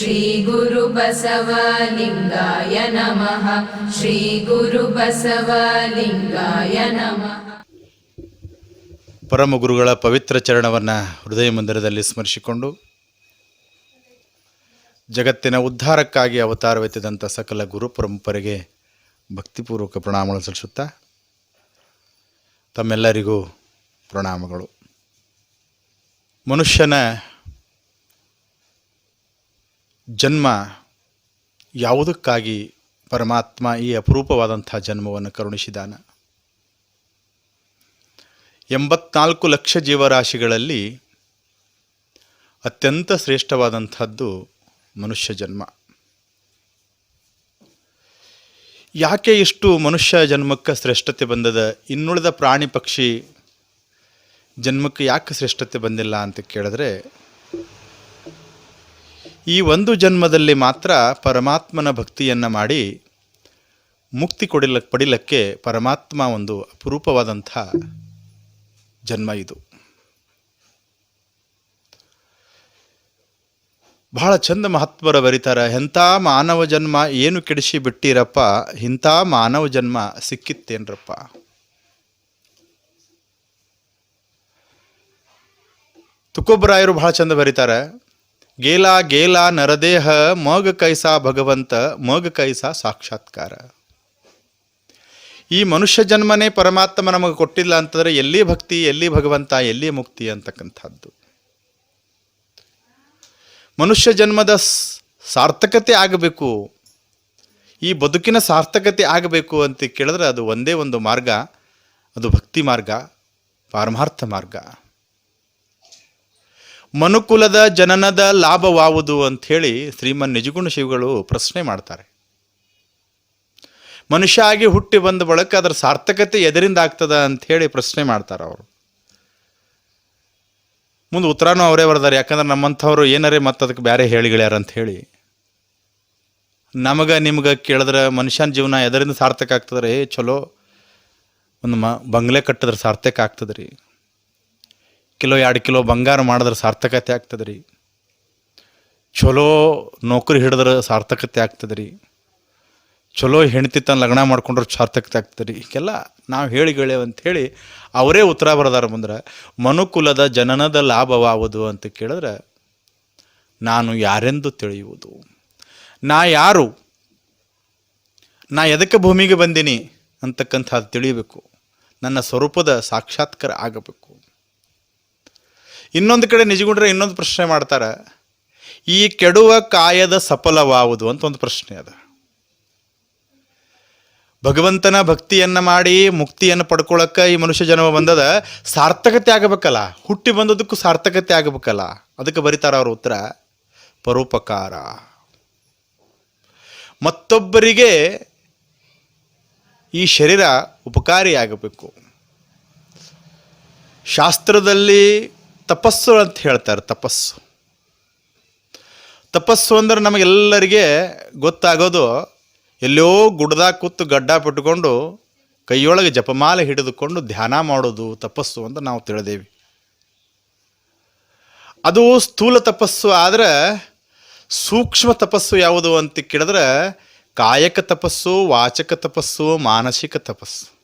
श्रीगुरुबसवलिङ्गाय नमः श्रीगुरुबसवलिङ्गाय नमः ಪರಮ ಗುರುಗಳ ಪವಿತ್ರ ಚರಣವನ್ನು ಹೃದಯ ಮಂದಿರದಲ್ಲಿ ಸ್ಮರಿಸಿಕೊಂಡು ಜಗತ್ತಿನ ಉದ್ಧಾರಕ್ಕಾಗಿ ಅವತಾರವೆತ್ತಿದಂಥ ಸಕಲ ಗುರು ಪರಂಪರೆಗೆ ಭಕ್ತಿಪೂರ್ವಕ ಪ್ರಣಾಮಗಳು ಸಲ್ಲಿಸುತ್ತಾ ತಮ್ಮೆಲ್ಲರಿಗೂ ಪ್ರಣಾಮಗಳು ಮನುಷ್ಯನ ಜನ್ಮ ಯಾವುದಕ್ಕಾಗಿ ಪರಮಾತ್ಮ ಈ ಅಪರೂಪವಾದಂಥ ಜನ್ಮವನ್ನು ಕರುಣಿಸಿದಾನ ಎಂಬತ್ನಾಲ್ಕು ಲಕ್ಷ ಜೀವರಾಶಿಗಳಲ್ಲಿ ಅತ್ಯಂತ ಶ್ರೇಷ್ಠವಾದಂಥದ್ದು ಮನುಷ್ಯ ಜನ್ಮ. ಯಾಕೆ ಇಷ್ಟು ಮನುಷ್ಯ ಜನ್ಮಕ್ಕೆ ಶ್ರೇಷ್ಠತೆ ಬಂದದ? ಇನ್ನುಳಿದ ಪ್ರಾಣಿ ಪಕ್ಷಿ ಜನ್ಮಕ್ಕೆ ಯಾಕೆ ಶ್ರೇಷ್ಠತೆ ಬಂದಿಲ್ಲ ಅಂತ ಕೇಳಿದ್ರೆ ಈ ಒಂದು ಜನ್ಮದಲ್ಲಿ ಮಾತ್ರ ಪರಮಾತ್ಮನ ಭಕ್ತಿಯನ್ನು ಮಾಡಿ ಮುಕ್ತಿ ಕೊಡಿಲ, ಪಡಿಲಕ್ಕೆ ಪರಮಾತ್ಮ ಒಂದು ಅಪರೂಪವಾದಂಥ ಜನ್ಮ ಇದು. ಬಹಳ ಚಂದ ಮಹತ್ವರ ಬರೀತಾರೆ, ಎಂಥ ಮಾನವ ಜನ್ಮ ಏನು ಕೆಡಿಸಿ ಬಿಟ್ಟಿರಪ್ಪ, ಇಂಥ ಮಾನವ ಜನ್ಮ ಸಿಕ್ಕಿತ್ತೇನ್ರಪ್ಪ? ತುಕೊಬ್ಬರಾಯರು ಬಹಳ ಚಂದ ಬರೀತಾರೆ ಗೇಲ ಗೇಲಾ ನರದೇಹ, ಮೋಗ ಕೈಸಾ ಭಗವಂತ, ಮೋಗ ಕೈಸಾ ಸಾಕ್ಷಾತ್ಕಾರ. ಈ ಮನುಷ್ಯ ಜನ್ಮನೇ ಪರಮಾತ್ಮ ನಮಗೆ ಕೊಟ್ಟಿಲ್ಲ ಅಂತಂದರೆ ಎಲ್ಲಿ ಭಕ್ತಿ, ಎಲ್ಲಿ ಭಗವಂತ, ಎಲ್ಲಿ ಮುಕ್ತಿ ಅಂತಕ್ಕಂಥದ್ದು. ಮನುಷ್ಯ ಜನ್ಮದ ಸಾರ್ಥಕತೆ ಆಗಬೇಕು. ಈ ಬದುಕಿನ ಸಾರ್ಥಕತೆ ಆಗಬೇಕು ಅಂತ ಕೇಳಿದ್ರೆ ಅದು ಒಂದೇ ಒಂದು ಮಾರ್ಗ, ಅದು ಭಕ್ತಿ ಮಾರ್ಗ, ಪಾರಮಾರ್ಥ ಮಾರ್ಗ. ಮನುಕುಲದ ಜನನದ ಲಾಭವಾವುದು ಅಂಥೇಳಿ ಶ್ರೀಮನ್ ನಿಜಗುಣ ಶಿವಗಳು ಪ್ರಶ್ನೆ ಮಾಡ್ತಾರೆ. ಮನುಷ್ಯ ಆಗಿ ಹುಟ್ಟಿ ಬಂದ ಬಳಿಕ ಅದರ ಸಾರ್ಥಕತೆ ಎದರಿಂದ ಆಗ್ತದ ಅಂಥೇಳಿ ಪ್ರಶ್ನೆ ಮಾಡ್ತಾರೆ ಅವರು. ಮುಂದೆ ಉತ್ತರನೂ ಅವರೇ ಬರ್ದಾರೆ, ಯಾಕಂದ್ರೆ ನಮ್ಮಂಥವ್ರು ಏನಾರೇ ಮತ್ತೆ ಅದಕ್ಕೆ ಬೇರೆ ಹೇಳಿಗಳ್ಯಾರ ಅಂತ ಹೇಳಿ ನಮಗೆ ನಿಮ್ಗೆ ಕೇಳಿದ್ರೆ ಮನುಷ್ಯನ ಜೀವನ ಎದರಿಂದ ಸಾರ್ಥಕ ಆಗ್ತದೆ ರೀ ಚಲೋ ಒಂದು ಮ ಬಂಗ್ಲೆ ಕಟ್ಟಿದ್ರೆ ಸಾರ್ಥಕ ಆಗ್ತದೆ ರೀ ಕಿಲೋ, ಎರಡು ಕಿಲೋ ಬಂಗಾರ ಮಾಡಿದ್ರೆ ಸಾರ್ಥಕತೆ ಆಗ್ತದೆ ರೀ. ಚಲೋ ನೌಕರಿ ಹಿಡಿದ್ರೆ ಸಾರ್ಥಕತೆ ಆಗ್ತದೆ ರೀ. ಚಲೋ ಹೆಂಡತಿ ತನ್ನ ಲಗ್ನ ಮಾಡ್ಕೊಂಡ್ರೆ ಸಾರ್ಥಕತೆ ಆಗ್ತದೆ ರೀ. ಈಗೆಲ್ಲ ನಾವು ಹೇಳಿ ಅಂತ ಹೇಳಿ ಅವರೇ ಉತ್ತರ ಬರೆದಾರ ಬಂದ್ರೆ, ಮನುಕುಲದ ಜನನದ ಲಾಭವಾವುದು ಅಂತ ಕೇಳಿದ್ರೆ, ನಾನು ಯಾರೆಂದು ತಿಳಿಯುವುದು? ನಾ ಯಾರು? ನಾ ಎದಕ್ಕೆ ಭೂಮಿಗೆ ಬಂದೀನಿ ಅಂತಕ್ಕಂಥದ್ದು ತಿಳಿಯಬೇಕು ನನ್ನ ಸ್ವರೂಪದ ಸಾಕ್ಷಾತ್ಕಾರ ಆಗಬೇಕು. ಇನ್ನೊಂದು ಕಡೆ ನಿಜಗುಂಡ್ರೆ ಇನ್ನೊಂದು ಪ್ರಶ್ನೆ ಮಾಡ್ತಾರೆ. ಈ ಕೆಡುವ ಕಾಯದ ಸಫಲವಾವುದು ಅಂತ ಒಂದು ಪ್ರಶ್ನೆ ಅದ. ಭಗವಂತನ ಭಕ್ತಿಯನ್ನ ಮಾಡಿ ಮುಕ್ತಿಯನ್ನು ಪಡ್ಕೊಳಕ್ಕೆ ಈ ಮನುಷ್ಯ ಜನ್ಮ ಬಂದದ ಸಾರ್ಥಕತೆ ಆಗಬೇಕಲ್ಲ. ಹುಟ್ಟಿ ಬಂದದಕ್ಕೂ ಸಾರ್ಥಕತೆ ಆಗಬೇಕಲ್ಲ. ಅದಕ್ಕೆ ಬರೀತಾರ ಅವ್ರ ಉತ್ತರ, ಪರೋಪಕಾರ. ಮತ್ತೊಬ್ಬರಿಗೆ ಈ ಶರೀರ ಉಪಕಾರಿಯಾಗಬೇಕು. ಶಾಸ್ತ್ರದಲ್ಲಿ ತಪಸ್ಸು ಅಂತ ಹೇಳ್ತಾರೆ, ತಪಸ್ಸು. ತಪಸ್ಸು ಅಂದ್ರೆ ನಮಗೆಲ್ಲರಿಗೆ ಗೊತ್ತಾಗೋದು ಎಲ್ಲೋ ಗುಡ್ದಾಗ ಕೂತು ಗಡ್ಡ ಬಿಟ್ಕೊಂಡು ಕೈಯೊಳಗೆ ಜಪಮಾಲೆ ಹಿಡಿದುಕೊಂಡು ಧ್ಯಾನ ಮಾಡೋದು ತಪಸ್ಸು ಅಂತ ನಾವು ತಿಳಿದೇವಿ. ಅದು ಸ್ಥೂಲ ತಪಸ್ಸು, ಆದರೆ ಸೂಕ್ಷ್ಮ ತಪಸ್ಸು ಯಾವುದು ಅಂತ ಕೇಳಿದ್ರೆ ಕಾಯಕ ತಪಸ್ಸು, ವಾಚಕ ತಪಸ್ಸು, ಮಾನಸಿಕ ತಪಸ್ಸು.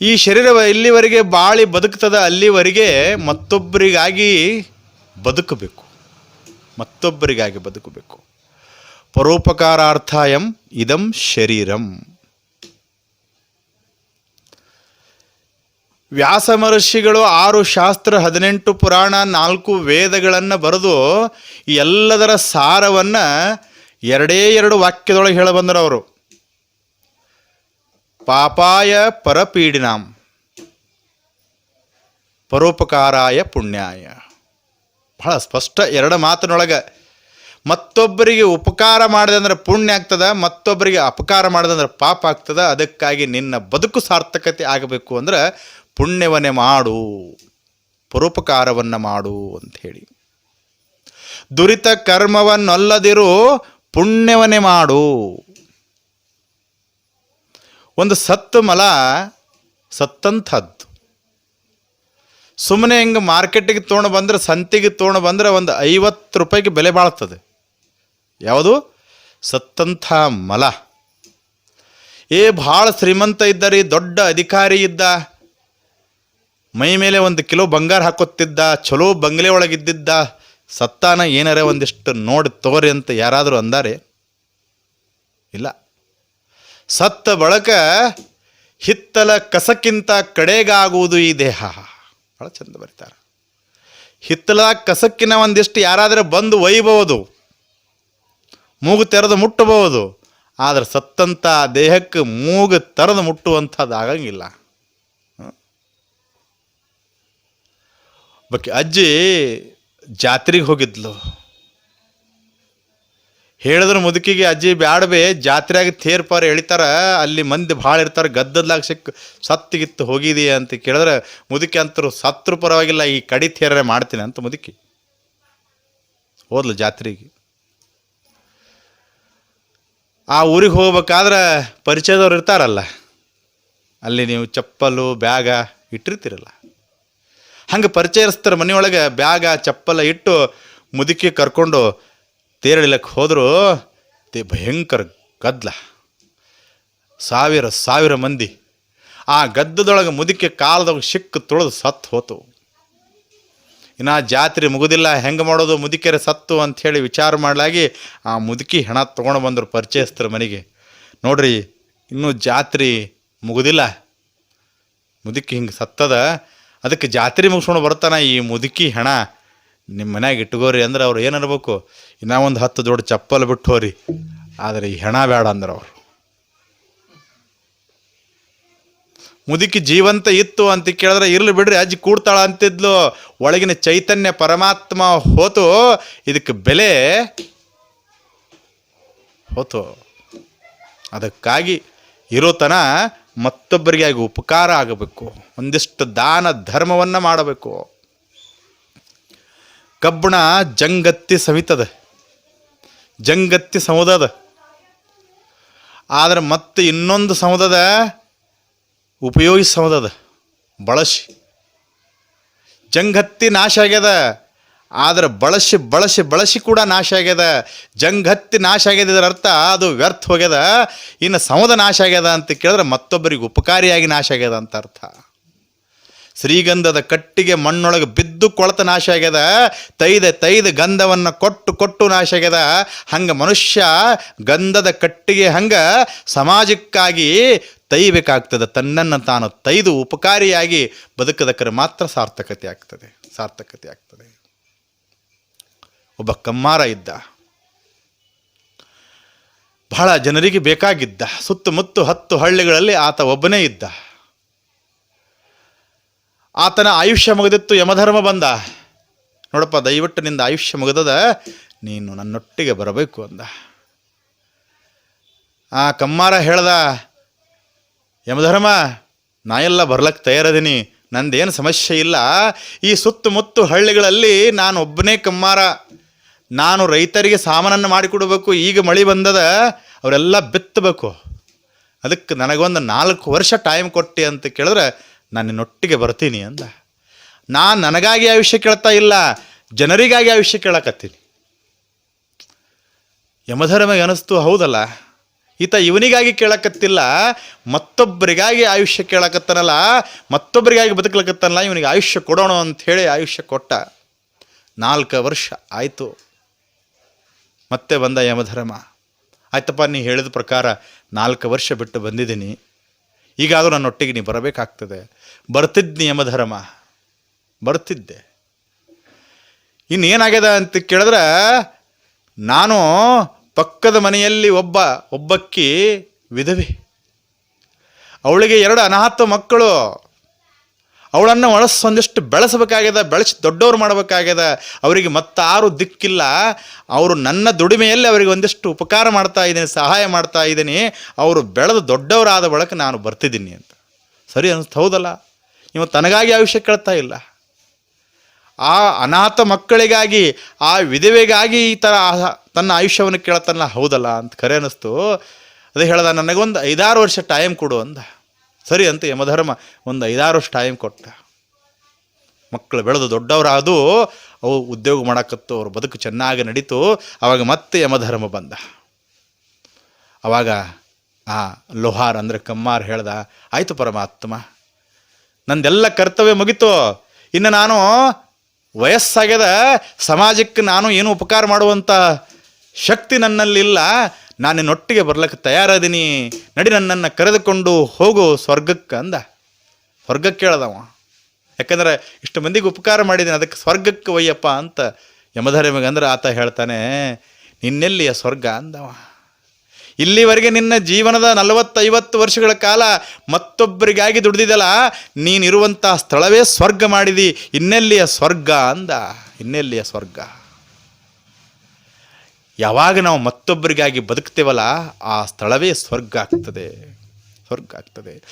ಈ ಶರೀರ ಇಲ್ಲಿವರೆಗೆ ಬಾಳಿ ಬದುಕ್ತದ, ಅಲ್ಲಿವರೆಗೆ ಮತ್ತೊಬ್ಬರಿಗಾಗಿ ಬದುಕಬೇಕು. ಮತ್ತೊಬ್ಬರಿಗಾಗಿ ಬದುಕಬೇಕು. ಪರೋಪಕಾರಾರ್ಥಾಯಂ ಇದಂ ಶರೀರಂ. ವ್ಯಾಸ ಮಹರ್ಷಿಗಳು ಆರು ಶಾಸ್ತ್ರ ಹದಿನೆಂಟು ಪುರಾಣ ನಾಲ್ಕು ವೇದಗಳನ್ನು ಬರೆದು ಎಲ್ಲದರ ಸಾರವನ್ನು ಎರಡೇ ಎರಡು ವಾಕ್ಯದೊಳಗೆ ಹೇಳ ಬಂದರು ಅವರು. ಪಾಪಾಯ ಪರಪೀಡಿನಾಂ. ಪರೋಪಕಾರಾಯ ಪುಣ್ಯಾಯ. ಬಹಳ ಸ್ಪಷ್ಟ ಎರಡು ಮಾತಿನೊಳಗೆ ಮತ್ತೊಬ್ಬರಿಗೆ ಉಪಕಾರ ಮಾಡಿದೆ ಅಂದ್ರೆ ಪುಣ್ಯ ಆಗ್ತದ, ಮತ್ತೊಬ್ಬರಿಗೆ ಅಪಕಾರ ಮಾಡಿದೆ ಅಂದ್ರೆ ಪಾಪ ಆಗ್ತದ, ಅದಕ್ಕಾಗಿ ನಿನ್ನ ಬದುಕು ಸಾರ್ಥಕತೆ ಆಗಬೇಕು ಅಂದ್ರೆ ಪುಣ್ಯವನ್ನೇ ಮಾಡು, ಪರೋಪಕಾರವನ್ನು ಮಾಡು ಅಂತ ಹೇಳಿ ದುರಿತ ಕರ್ಮವನ್ನೊಲ್ಲದಿರು ಪುಣ್ಯವನ್ನೇ ಮಾಡು. ಒಂದು ಸತ್ತು ಮಲ ಸತ್ತಂಥದ್ದು. ಸುಮ್ಮನೆ ಹಿಂಗೆ ಮಾರ್ಕೆಟಿಗೆ ತೊಗೊಂಡು ಬಂದರೆ, ಸಂತಿಗೆ ತೊಗೊಂಡು ಬಂದರೆ ಒಂದು ಐವತ್ತು ರೂಪಾಯಿಗೆ ಬೆಲೆ ಬಾಳ್ತದೆ. ಯಾವುದು? ಸತ್ತಂಥ ಮಲ. ಏ, ಭಾಳ ಶ್ರೀಮಂತ ಇದ್ದ ರೀ ದೊಡ್ಡ ಅಧಿಕಾರಿ ಇದ್ದ. ಮೈ ಮೇಲೆ ಒಂದು ಕಿಲೋ ಬಂಗಾರ ಹಾಕೋತಿದ್ದ ಚಲೋ ಬಂಗ್ಲೆ ಒಳಗಿದ್ದಿದ್ದ. ಸತ್ತಾನ ಏನಾರೇ ಒಂದಿಷ್ಟು ನೋಡಿ ತಗೋರಿ ಅಂತ ಯಾರಾದರೂ ಅಂದಾರೆ? ಇಲ್ಲ. ಸತ್ತ ಬಳಕ ಹಿತ್ತಲ ಕಸಕ್ಕಿಂತ ಕಡೆಗಾಗುವುದು ಈ ದೇಹ. ಭಾಳ ಚಂದ ಬರೀತಾರೆ. ಹಿತ್ತಲ ಕಸಕ್ಕಿನ ಒಂದಿಷ್ಟು ಯಾರಾದರೂ ಬಂದು ಒಯ್ಯಬಹುದು ಮೂಗು ತೆರೆದು ಮುಟ್ಟಬಹುದು, ಆದರೆ ಸತ್ತಂಥ ದೇಹಕ್ಕೆ ಮೂಗು ತೆರೆದು ಮುಟ್ಟುವಂಥದ್ದು ಆಗಂಗಿಲ್ಲ. ಬಕ್ಕೆ ಅಜ್ಜಿ ಜಾತ್ರೆಗೆ ಹೋಗಿದ್ಲು. ಹೇಳಿದ್ರು ಮುದುಕಿಗೆ, ಅಜ್ಜಿ ಬ್ಯಾಡಬೇ ಜಾತ್ರೆಗೆ ತೇರ್ಪಾರ ಎಳಿತಾರ, ಅಲ್ಲಿ ಮಂದಿ ಭಾಳ ಇರ್ತಾರೆ, ಗದ್ದದ್ಲಾಗ ಸಿಕ್ಕ ಸತ್ತಿಗಿತ್ತು ಹೋಗಿದೆಯಾ ಅಂತ ಕೇಳಿದ್ರೆ ಮುದುಕಿ ಅಂತರು, ಸತ್ರು ಪರವಾಗಿಲ್ಲ, ಈ ಕಡಿ ತೇರರೆ ಮಾಡ್ತೀನಿ ಅಂತ ಮುದುಕಿ. ಹೋದ್ಲು ಜಾತ್ರೆಗೆ. ಆ ಊರಿಗೆ ಹೋಗ್ಬೇಕಾದ್ರೆ ಪರಿಚಯದವ್ರು ಇರ್ತಾರಲ್ಲ, ಅಲ್ಲಿ ನೀವು ಚಪ್ಪಲು, ಬ್ಯಾಗ ಇಟ್ಟಿರ್ತೀರಲ್ಲ. ಹಂಗೆ ಪರಿಚಯಸ್ತರ ಮನೆಯೊಳಗೆ ಬ್ಯಾಗ, ಚಪ್ಪಲ ಇಟ್ಟು ಮುದುಕಿ ಕರ್ಕೊಂಡು ತೇರಳಿಲಕ್ಕೆ ಹೋದರೂ, ತೆ ಭಯಂಕರ ಗದ್ದಲ ಸಾವಿರ ಸಾವಿರ ಮಂದಿ. ಆ ಗದ್ದದೊಳಗೆ ಮುದುಕೆ ಕಾಲದಾಗ ಸಿಕ್ಕು ತುಳಿದು ಸತ್ತು ಹೋತು. ಇನ್ನು ಜಾತ್ರೆ ಮುಗುದಿಲ್ಲ, ಹೆಂಗೆ ಮಾಡೋದು ಮುದುಕೆರೆ ಸತ್ತು ಅಂಥೇಳಿ ವಿಚಾರ ಮಾಡಲಾಗಿ ಆ ಮುದುಕಿ ಹೆಣ ತೊಗೊಂಡು ಬಂದರು ಪರಿಚಯಸ್ತರ ಮನೆಗೆ. ನೋಡ್ರಿ, ಇನ್ನೂ ಜಾತ್ರೆ ಮುಗುದಿಲ್ಲ. ಮುದುಕಿ ಹಿಂಗೆ ಸತ್ತದ, ಅದಕ್ಕೆ ಜಾತ್ರೆ ಮುಗಿಸ್ಕೊಂಡು ಬರ್ತಾನೆ ಈ ಮುದುಕಿ ಹೆಣ. ನಿಮ್ಮ ಮನ್ಯಾಗ ಇಟ್ಕೋರಿ ಅಂದ್ರೆ ಅವ್ರು ಏನು ಅನ್ಬೇಕು ಇನ್ನೂ ಒಂದು ಹತ್ತು ದೊಡ್ಡ ಚಪ್ಪಲ್ ಬಿಟ್ಟು ಹೋರಿ. ಆದರೆ ಈ ಹೆಣ ಬೇಡ ಅಂದ್ರೆ ಅವರು. ಮುದುಕಿ ಜೀವಂತ ಇತ್ತು ಅಂತ ಕೇಳಿದ್ರೆ, ಇರ್ಲಿ ಬಿಡ್ರಿ, ಅಜ್ಜಿ ಕೂಡ್ತಾಳ ಅಂತಿದ್ಲು. ಒಳಗಿನ ಚೈತನ್ಯ ಪರಮಾತ್ಮ ಹೋತು. ಇದಕ್ಕೆ ಬೆಲೆ ಹೋತು. ಅದಕ್ಕಾಗಿ ಇರೋತನ ಮತ್ತೊಬ್ಬರಿಗೆ ಆಗಿ ಉಪಕಾರ ಆಗಬೇಕು. ಒಂದಿಷ್ಟು ದಾನ ಧರ್ಮವನ್ನು ಮಾಡಬೇಕು. ಕಬ್ಬಣ ಜಂಗತ್ತಿ ಸವಿತದ. ಜಂಗತ್ತಿ ಸಮುದದ. ಆದ್ರೆ ಮತ್ತೆ ಇನ್ನೊಂದು ಸಮುದದ ಉಪಯೋಗಿ ಸಮುದದ. ಬಳಸಿ ಜಂಗತ್ತಿ ನಾಶ ಆಗ್ಯದ. ಆದ್ರೆ ಬಳಸಿ ಬಳಸಿ ಬಳಸಿ ಕೂಡ ನಾಶ ಆಗ್ಯದ. ಜಂಗತ್ತಿ ನಾಶ ಆಗ್ಯದ ಇದರ ಅರ್ಥ ಅದು ವ್ಯರ್ಥ ಹೋಗ್ಯದ. ಇನ್ನು ಸಮುದ ನಾಶ ಆಗ್ಯದ ಅಂತ ಕೇಳಿದ್ರೆ ಮತ್ತೊಬ್ಬರಿಗೆ ಉಪಕಾರಿಯಾಗಿ ನಾಶ ಆಗ್ಯದ ಅಂತ ಅರ್ಥ. ಶ್ರೀಗಂಧದ ಕಟ್ಟಿಗೆ ಮಣ್ಣೊಳಗೆ ಕೊಳತ ನಾಶ ಆಗ್ಯದ, ತೈದ ತೈದ ಗಂಧವನ್ನು ಕೊಟ್ಟು ಕೊಟ್ಟು ನಾಶ ಆಗ್ಯದ. ಹಂಗೆ ಮನುಷ್ಯ ಗಂಧದ ಕಟ್ಟಿಗೆ ಹಂಗೆ ಸಮಾಜಕ್ಕಾಗಿ ತೈಬೇಕಾಗ್ತದೆ. ತನ್ನನ್ನು ತಾನು ತೈದು ಉಪಕಾರಿಯಾಗಿ ಬದುಕದಕ್ಕರೆ ಮಾತ್ರ ಸಾರ್ಥಕತೆ ಆಗ್ತದೆ. ಸಾರ್ಥಕತೆ ಆಗ್ತದೆ. ಒಬ್ಬ ಕಮ್ಮಾರ ಇದ್ದ. ಬಹಳ ಜನರಿಗೆ ಬೇಕಾಗಿದ್ದ. ಸುತ್ತಮುತ್ತ ಹತ್ತು ಹಳ್ಳಿಗಳಲ್ಲಿ ಆತ ಒಬ್ಬನೇ ಇದ್ದ. ಆತನ ಆಯುಷ್ಯ ಮುಗಿದಿತ್ತು, ಯಮಧರ್ಮ ಬಂದ. ನೋಡಪ್ಪ, ದಯವಿಟ್ಟು ನಿಂದ ಆಯುಷ್ಯ ಮುಗಿದದ, ನೀನು ನನ್ನೊಟ್ಟಿಗೆ ಬರಬೇಕು ಅಂದ. ಆ ಕಮ್ಮಾರ ಹೇಳ್ದ, ಯಮಧರ್ಮ, ನಾ ಎಲ್ಲ ಬರ್ಲಕ್ಕೆ ತಯಾರದೀನಿ, ನಂದೇನು ಸಮಸ್ಯೆ ಇಲ್ಲ. ಈ ಸುತ್ತಮುತ್ತ ಹಳ್ಳಿಗಳಲ್ಲಿ ನಾನು ಒಬ್ಬನೇ ಕಮ್ಮಾರ. ನಾನು ರೈತರಿಗೆ ಸಾಮಾನನ್ನು ಮಾಡಿಕೊಡಬೇಕು, ಈಗ ಮಳೆ ಬಂದದ, ಅವರೆಲ್ಲ ಬಿತ್ತಬೇಕು. ಅದಕ್ಕೆ ನನಗೊಂದು ನಾಲ್ಕು ವರ್ಷ ಟೈಮ್ ಕೊಟ್ಟಿ ಅಂತ ಕೇಳಿದ್ರೆ ನಾನು ನಿನ್ನೊಟ್ಟಿಗೆ ಬರ್ತೀನಿ ಅಂದ. ನಾನು ನನಗಾಗಿ ಆಯುಷ್ಯ ಕೇಳ್ತಾ ಇಲ್ಲ, ಜನರಿಗಾಗಿ ಆಯುಷ್ಯ ಕೇಳಕತ್ತೀನಿ. ಯಮಧರ್ಮಗೆ ಅನಿಸ್ತು, ಹೌದಲ್ಲ? ಈತ ಇವನಿಗಾಗಿ ಕೇಳಕತ್ತಿಲ್ಲ, ಮತ್ತೊಬ್ಬರಿಗಾಗಿ ಆಯುಷ್ಯ ಕೇಳಕತ್ತನಲ್ಲ, ಮತ್ತೊಬ್ಬರಿಗಾಗಿ ಬದುಕಲಕತ್ತನಲ್ಲ, ಇವನಿಗೆ ಆಯುಷ್ಯ ಕೊಡೋಣ ಅಂತ ಹೇಳಿ ಆಯುಷ್ಯ ಕೊಟ್ಟ. ನಾಲ್ಕು ವರ್ಷ ಆಯಿತು. ಮತ್ತೆ ಬಂದ ಯಮಧರ್ಮ, ಆಯ್ತಪ್ಪ, ನೀ ಹೇಳಿದ ಪ್ರಕಾರ ನಾಲ್ಕು ವರ್ಷ ಬಿಟ್ಟು ಬಂದಿದ್ದೀನಿ. ಈಗಾದರೂ ನನ್ನೊಟ್ಟಿಗೆ ನೀ ಬರಬೇಕಾಗ್ತದೆ. ಬರ್ತಿದ್ನಿ ನಿಯಮಧರ್ಮ. ಬರ್ತಿದ್ದೆ. ಇನ್ನೇನಾಗ್ಯದ ಅಂತ ಕೇಳಿದ್ರೆ, ನಾನು ಪಕ್ಕದ ಮನೆಯಲ್ಲಿ ಒಬ್ಬ, ಒಬ್ಬಕ್ಕಿ ವಿಧವೆ. ಅವಳಿಗೆ ಎರಡು ಅನಾಥ ಮಕ್ಕಳು. ಅವಳನ್ನು ಒಳಸೊಂದಿಷ್ಟು ಬೆಳೆಸಬೇಕಾಗ್ಯದ, ಬೆಳೆಸಿ ದೊಡ್ಡವ್ರು ಮಾಡಬೇಕಾಗ್ಯದ, ಅವರಿಗೆ ಮತ್ತಾರು ದಿಕ್ಕಿಲ್ಲ. ಅವರು ನನ್ನ ದುಡಿಮೆಯಲ್ಲಿ ಅವರಿಗೆ ಒಂದಿಷ್ಟು ಉಪಕಾರ ಮಾಡ್ತಾ ಇದ್ದೀನಿ, ಸಹಾಯ ಮಾಡ್ತಾ ಇದ್ದೀನಿ. ಅವರು ಬೆಳೆದು ದೊಡ್ಡವರಾದ ಬಳಿಕ ನಾನು ಬರ್ತಿದ್ದೀನಿ ಅಂತ. ಸರಿ ಅನಿಸ್ತು, ಹೌದಲ್ಲ? ಇವ ತನಗಾಗಿ ಆಯುಷ್ಯ ಕೇಳ್ತಾ ಇಲ್ಲ. ಆ ಅನಾಥ ಮಕ್ಕಳಿಗಾಗಿ, ಆ ವಿಧವೆಗಾಗಿ ಈ ಥರ ತನ್ನ ಆಯುಷ್ಯವನ್ನು ಕೇಳ್ತಾನಲ್ಲ, ಹೌದಲ್ಲ ಅಂತ ಖರೆ ಅನ್ನಿಸ್ತು ಅದೇ ಹೇಳ್ದ, ನನಗೊಂದು ಐದಾರು ವರ್ಷ ಟೈಮ್ ಕೊಡು ಅಂದ. ಸರಿ ಅಂತ ಯಮಧರ್ಮ ಒಂದು ಐದಾರು ವರ್ಷ ಟೈಮ್ ಕೊಟ್ಟ. ಮಕ್ಕಳು ಬೆಳೆದು ದೊಡ್ಡವರಾದು ಅವು ಉದ್ಯೋಗ ಮಾಡಕತ್ತು, ಅವ್ರ ಬದುಕು ಚೆನ್ನಾಗಿ ನಡೀತು. ಅವಾಗ ಮತ್ತೆ ಯಮಧರ್ಮ ಬಂದ. ಅವಾಗ ಆ ಲೋಹಾರ್ ಅಂದರೆ ಕಮ್ಮಾರ್ ಹೇಳ್ದ, ಆಯಿತು ಪರಮಾತ್ಮ, ನಂದೆಲ್ಲ ಕರ್ತವ್ಯ ಮುಗಿತು. ಇನ್ನು ನಾನು ವಯಸ್ಸಾಗ್ಯದ, ಸಮಾಜಕ್ಕೆ ನಾನು ಏನು ಉಪಕಾರ ಮಾಡುವಂಥ ಶಕ್ತಿ ನನ್ನಲ್ಲಿಲ್ಲ. ನಾನು ನಿನ್ನೊಟ್ಟಿಗೆ ಬರ್ಲಕ್ಕೆ ತಯಾರಾದೀನಿ. ನಡಿ ನನ್ನನ್ನು ಕರೆದುಕೊಂಡು ಹೋಗು ಸ್ವರ್ಗಕ್ಕೆ ಅಂದ. ಸ್ವರ್ಗಕ್ಕೆ ಕೇಳ್ದವ. ಯಾಕಂದ್ರೆ ಇಷ್ಟು ಮಂದಿಗೆ ಉಪಕಾರ ಮಾಡಿದ್ದೀನಿ ಅದಕ್ಕೆ ಸ್ವರ್ಗಕ್ಕೆ ಒಯ್ಯಪ್ಪ ಅಂತ ಯಮಧರ್ಮಿಗೆ ಅಂದ್ರೆ ಆತ ಹೇಳ್ತಾನೆ, ನಿನ್ನೆಲ್ಲಿಯ ಸ್ವರ್ಗ? ಅಂದವ. ಇಲ್ಲಿವರೆಗೆ ನಿನ್ನ ಜೀವನದ ನಲವತ್ತೈವತ್ತು ವರ್ಷಗಳ ಕಾಲ ಮತ್ತೊಬ್ಬರಿಗಾಗಿ ದುಡ್ದಿದ್ದಲ್ಲ ನೀನಿರುವಂಥ ಸ್ಥಳವೇ ಸ್ವರ್ಗ ಮಾಡಿದಿ, ಇನ್ನೆಲ್ಲಿಯ ಸ್ವರ್ಗ ಅಂದ. ಇನ್ನೆಲ್ಲಿಯ ಸ್ವರ್ಗ? ಯಾವಾಗ ನಾವು ಮತ್ತೊಬ್ಬರಿಗಾಗಿ ಬದುಕ್ತೇವಲ್ಲ ಆ ಸ್ಥಳವೇ ಸ್ವರ್ಗ ಆಗ್ತದೆ. ಸ್ವರ್ಗ ಆಗ್ತದೆ.